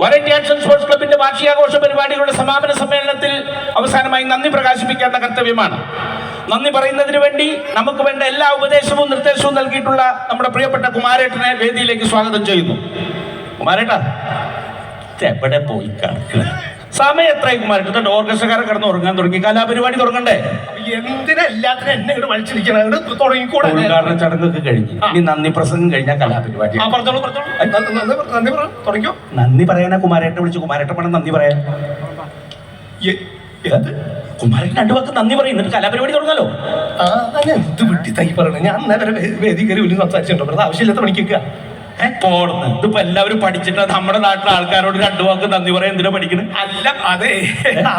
വരണ്ടി action sports ക്ലബിന്റെ വാർഷികാഘോഷ പരിപാടികളുടെ സമാപന സമ്മേളനത്തിൽ അവസാനമായി നന്ദി പ്രകാശിപ്പിക്കേണ്ട കർത്തവ്യമാണ്. നന്ദി പറയുന്നതിന് വേണ്ടി നമുക്ക് വേണ്ട എല്ലാ ഉപദേശവും നിർദ്ദേശവും നൽകിയിട്ടുള്ള നമ്മുടെ പ്രിയപ്പെട്ട കുമാരേട്ടനെ വേദിയിലേക്ക് സ്വാഗതം ചെയ്യുന്നു. കുമാരേട്ടാ എവിടെ പോയി കിടക്കുക സമയം എത്രയും കുമാരേട്ടൻ ഓർക്കസ്ട്രക്കാരെ കിടന്ന് ഉറങ്ങാൻ തുടങ്ങി. കലാപരിപാടി തുടങ്ങണ്ടേ? എന്തിനാ എല്ലാത്തിനും എന്നെ ഇവിടെ വലിച്ചിരിക്കണത് തുടങ്ങിക്കൂടെ? ഉദ്ഘാടന ചടങ്ങൊക്കെ കഴിഞ്ഞു. ഇനി നന്ദി പ്രസംഗം കഴിഞ്ഞാൽ കലാപരിപാടി. പറഞ്ഞോളൂ നന്ദി പറയാനാ കുമാരേട്ടനെ വിളിച്ചു. കുമാരേട്ടൻ വേണം നന്ദി പറയാൻ. കുമാരൻ രണ്ടു വാക്ക് നന്ദി പറയും. എന്നിട്ട് കലാപരിപാടി തുടങ്ങാലോ? ആ ഞാൻ എന്ത് വിട്ടി തൈ പറയണേ. ഞാൻ അന്നേരം വേദി കയറി വലിയ സംസാരിച്ചിട്ടുണ്ടോ. ആവശ്യമില്ലാത്ത പണിക്കൊക്കെ. പോടുന്നു. ഇതിപ്പോ എല്ലാവരും പഠിച്ചിട്ട് നമ്മുടെ നാട്ടിലെ ആൾക്കാരോട് രണ്ടു വാക്ക് നന്ദി പറയാൻ എന്തിനാ പഠിക്കുന്നത് അല്ല അതെ.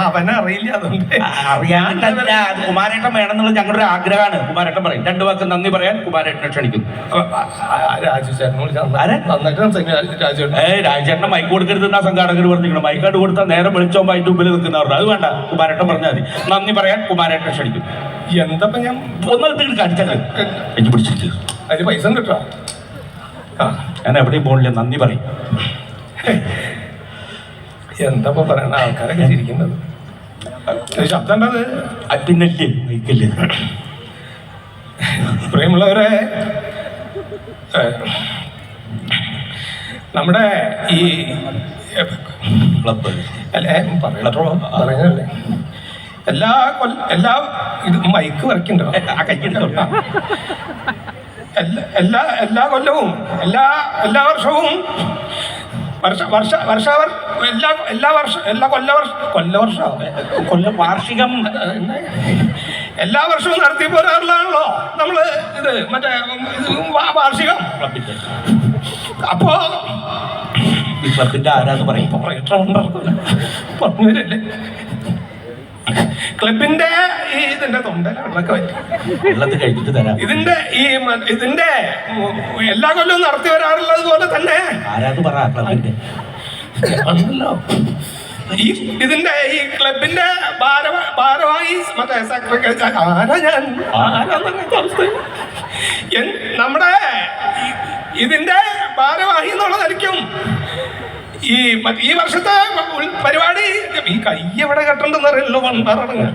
അവനെ അറിയില്ല അതുകൊണ്ട്. അറിയാണ്ടല്ല അത് കുമാരേട്ടൻ വേണമെന്നുള്ള ഞങ്ങളുടെ ഒരു ആഗ്രഹമാണ്. കുമാരേട്ടൻ പറയും രണ്ടു വാക്ക് നന്ദി പറയാൻ കുമാരേട്ടനെ ക്ഷണിക്കുന്നു രാജേട്ടനെ മൈക്ക് കൊടുക്കരുത് എന്നാ സംഘാടകർ പറഞ്ഞിരിക്കണം. മൈക്കാട് കൊടുത്താൽ നേരെ വിളിച്ചോ അതിന്റെ മുമ്പിൽ നിൽക്കുന്നവരുടെ. അത് വേണ്ട കുമാരേട്ടൻ പറഞ്ഞാൽ മതി. നന്ദി പറയാൻ കുമാരേട്ടനെ ക്ഷണിക്കും. എന്താ ഞാൻ ഒന്നെടുത്ത് കാണിച്ചാൽ എനിക്ക് പിടിച്ചിട്ട് അതിന് പൈസ കിട്ടുക കേട്ടോ ആ. ഞാൻ എവിടെയും പോണില്ല. നന്ദി പറയും. എന്താ പറയണ? ആൾക്കാരൊക്കെ ചിരിക്കുന്നത്. ശബ്ദം ഉണ്ടത് പിന്നല്ലേ? മൈക്കല്ലേ പ്രിയമുള്ളവരെ നമ്മുടെ ഈ ക്ലബ്ബ്. അല്ലേ പറയണോ പറയുന്നല്ലേ എല്ലാ കൊല്ല എല്ലാ ഇത് മൈക്ക് വരയ്ക്കുന്നുണ്ടോ ആ കൈയ്യെടുത്തോ എല്ലാ എല്ലാ കൊല്ലവും എല്ലാ എല്ലാ വർഷവും വർഷ വർഷ വർഷാവർ എല്ലാ എല്ലാ വർഷ എല്ലാ കൊല്ല വർഷ കൊല്ല വർഷം കൊല്ല വാർഷികം എല്ലാ വർഷവും നടത്തി പോരാറുള്ളതാണല്ലോ നമ്മൾ ഇത് മറ്റേ വാർഷികം. അപ്പോ ക്ലബിന്റെ ആരാന്ന് പറയും. പറഞ്ഞു വരല്ലേ ക്ലബിന്റെ ഈ ഇതിന്റെ വെള്ളമൊക്കെ വെള്ളത്തിൽ കഴിഞ്ഞിട്ട് തരാം. ഇതിന്റെ ഈ ഇതിന്റെ എല്ലാ കൊല്ലവും നടത്തി വരാറുള്ളത് പോലെ തന്നെ. ആരാന്ന് പറ ക്ലബിന്റെ. ആണല്ലോ. ഈ ഇതിന്റെ ഈ ക്ലബിന്റെ ഭാരവ- ഭാരവാഹി മറ്റേ ആരാ ഞാൻ? നമ്മുടെ ഇതിന്റെ ഭാരവാഹി എന്നുള്ളതായിരിക്കും. ഈ ഈ വർഷത്തെ പരിപാടി ഈ കൈ എവിടെ കെട്ടണ്ടെന്ന് അറിയില്ലല്ലോ പണ്ടാറടങ്ങ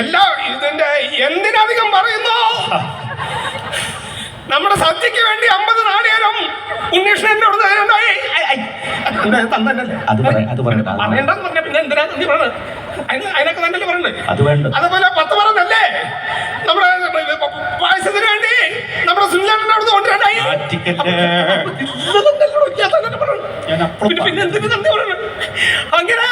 എല്ലാ ഇതിന്റെ എന്തിനധികം പറയുന്നു? നമ്മുടെ സദ്യക്ക് വേണ്ടി അമ്പത് നാളികേരം അതിനൊക്കെ അത് വേണ്ട. അതുപോലെ പത്ത് പറഞ്ഞല്ലേ നമ്മുടെ പായസത്തിന് വേണ്ടി നമ്മുടെ സുനിലേട്ടന്റെ അടുത്ത് കൊണ്ടുവരണ്ടായി ആറ്റിക്കല്ലേ. ഞാൻ അപ്പുറം പിന്നെ പിന്നെ എന്തിനു നന്ദി പറയണം അങ്ങനെ